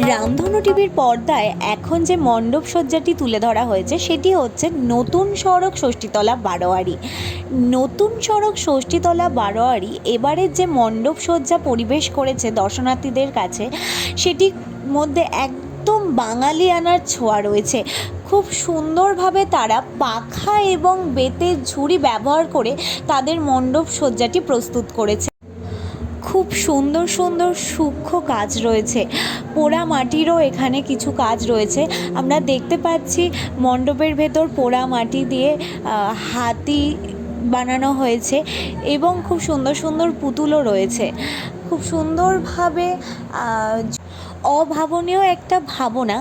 রামধনু টিভির পর্দায় এখন যে মণ্ডপ সজ্জাটি তুলে ধরা হয়েছে, সেটি হচ্ছে নতুন সড়ক ষষ্ঠীতলা বারোয়ারি। নতুন সড়ক ষষ্ঠীতলা বারোয়ারি এবারের যে মণ্ডপ সজ্জা পরিবেশ করেছে দর্শনার্থীদের কাছে সেটির মধ্যে একদম বাঙালিয়ানার ছোঁয়া রয়েছে। খুব সুন্দরভাবে তারা পাখা এবং বেতের ঝুড়ি ব্যবহার করে তাদের মণ্ডপ সজ্জাটি প্রস্তুত করেছে। খুব সুন্দর সুন্দর সূক্ষ্ম কাজ রয়েছে। পোড়া মাটিরও এখানে কিছু কাজ রয়েছে। আমরা দেখতে পাচ্ছি মণ্ডপের ভেতর পোড়া মাটি দিয়ে হাতি বানানো হয়েছে এবং খুব সুন্দর সুন্দর পুতুলও রয়েছে। খুব সুন্দরভাবে অভাবনীয় একটা ভাবনা,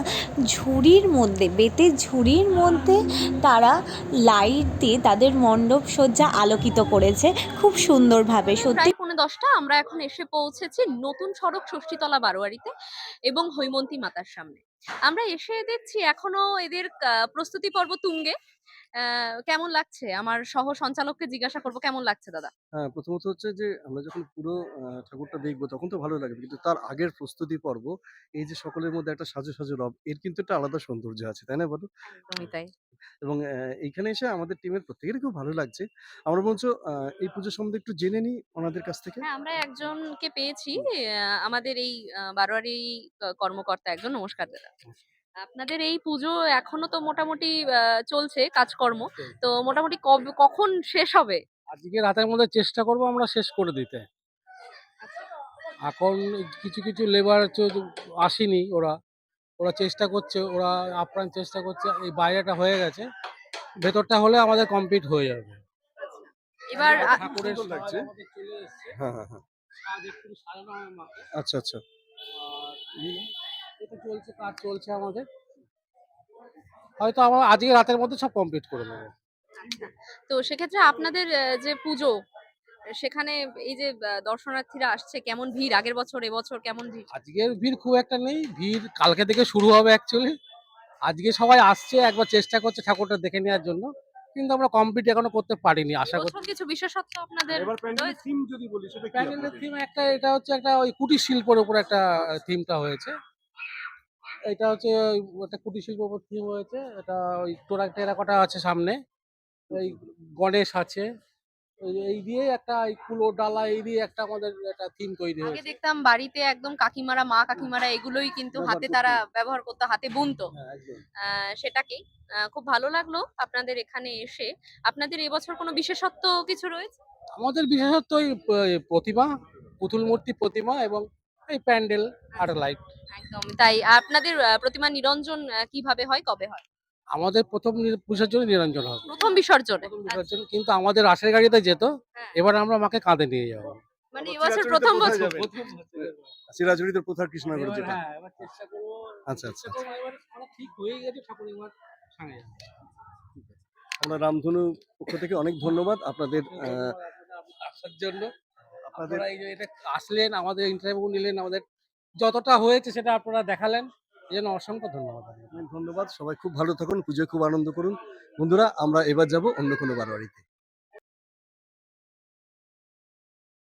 ঝুড়ির মধ্যে, বেতের ঝুড়ির মধ্যে তারা লাইট দিয়ে তাদের মণ্ডপ সজ্জা আলোকিত করেছে। খুব সুন্দরভাবে, সত্যি দশটা আমরা এখন এসে পৌঁছেছি নতুন সড়ক ষষ্ঠীতলা বারোয়ারিতে এবং হৈমন্তী মাতার সামনে। আমরা এসে দেখছি এখনও এদের প্রস্তুতি পর্ব তুঙ্গে। কেমন লাগছে? আমার সহ সঞ্চালককে জিজ্ঞাসা করব কেমন লাগছে দাদা? হ্যাঁ, প্রথমত হচ্ছে যে আমরা যখন পুরো ঠাকুরটা দেখব তখন তো ভালো লাগবে। কিন্তু তার আগের প্রস্তুতি পর্ব, এই যে সকলের মধ্যে একটা সাজো, সাজো রব এর কিন্তু একটা আলাদা সৌন্দর্য আছে, তাই না বলো? তাই। এবং এইখানে এসে আমাদের টিমের প্রত্যেকেরই খুব ভালো লাগছে। আমরা বলছো এই পুজো সম্বন্ধে একটু জেনে নিই ওনাদের কাছ থেকে। হ্যাঁ আমরা একজনকে পেয়েছি আমাদের এই বারোয়ারি কর্মকর্তা একজন নমস্কার দাদা। আপনাদের এই পুজো এখনও তো মোটামুটি চলছে কাজকর্ম। তো মোটামুটি কখন শেষ হবে? আজকে রাতের মধ্যে চেষ্টা করব আমরা শেষ করে দিতে। এখন কিছু কিছু লেবার আসেনি ওরা। ওরা চেষ্টা করছে ওরা আপ্রাণ চেষ্টা করছে এই বাইরেটা হয়ে গেছে ভেতরটা হলে আমাদের কমপ্লিট হয়ে যাবে এবার ঠাকুরের লাগছে। চলে এসছে। হ্যাঁ, হ্যাঁ, হ্যাঁ। আচ্ছা, আচ্ছা। এটা চলছে কাজ চলছে আমাদের হয়তো আমরা আজকে রাতের মধ্যে সব কমপ্লিট করে দেবো তো সেক্ষেত্রে আপনাদের যে পুজো সেখানে এই যে দর্শনার্থীরা আসছে কেমন ভিড়? আগের বছর এবছর কেমন ভিড়? আজকের ভিড় খুব একটা নেই। ভিড় কালকে থেকে শুরু হবে অ্যাকচুয়ালি আজকে সবাই আসছে একবার চেষ্টা করছে ঠাকুরটা দেখে নেওয়ার জন্য। কিন্তু আমরা কমপ্লিট এখনও করতে পারিনি আশা করছি। কিছু বিশেষত্ব আপনাদের রয়েছে? থিম যদি বলি সেটা প্যান্ডেলের থিম একটা এটা হচ্ছে একটা ওই কুটির শিল্পের উপর একটা থিমটা হয়েছে। এটা হচ্ছে ওই একটা কুটির শিল্পের উপর থিম হয়েছে। এটা ওই টোরা টেরাকোটা আছে সামনে। ওই গণেশ আছে। এই দিয়ে একটা কুলো ডালা এই দিয়ে একটা আমাদের একটা থিম তৈরি আগে দেখতাম বাড়িতে একদম কাকিমারা মা কাকিমারা এগুলোই কিন্তু হাতে তারা ব্যবহার করতো হাতে বুনতো। হ্যাঁ, সেটাকেই খুব ভালো লাগল আপনাদের এখানে এসে। আপনাদের এবছর কোনো বিশেষত্ব কিছু রয়েছে? আমাদের বিশেষত্ব এই প্রতিমা পুতুল মূর্তি প্রতিমা এবং এই প্যান্ডেল আর লাইট একদম তাই আপনাদের প্রতিমা নিরঞ্জন কীভাবে হয় কবে হয়? আমাদের প্রথম বিসর্জন নিরঞ্জন হবে। প্রথম বিসর্জনে? প্রথম বিসর্জন কিন্তু আমাদের রাসের গাড়িতে যেত হ্যাঁ। এবার আমরা মাকে কাঁধে নিয়ে যাব। মানে এবছর প্রথম বছর। কৃষ্ণনগর যেটা। হ্যাঁ, এবার চেষ্টা করব আচ্ছা, আচ্ছা, এবার আমরা ঠিক হয়ে গেছে ঠাকুর এবার সঙ্গে আমরা রামধনু পক্ষ থেকে অনেক ধন্যবাদ আপনাদের আসার জন্য। আপনাদের এই যে এটা আসলেন আমাদের ইন্টারভিউ নিলেন আমাদের যতটা হয়েছে সেটা আপনারা দেখালেন। জন্য অসংখ্য ধন্যবাদ। ধন্যবাদ। সবাই খুব ভালো থাকুন, পুজোয় খুব আনন্দ করুন। বন্ধুরা আমরা এবার যাব অন্য কোনো বারোয়ারিতে।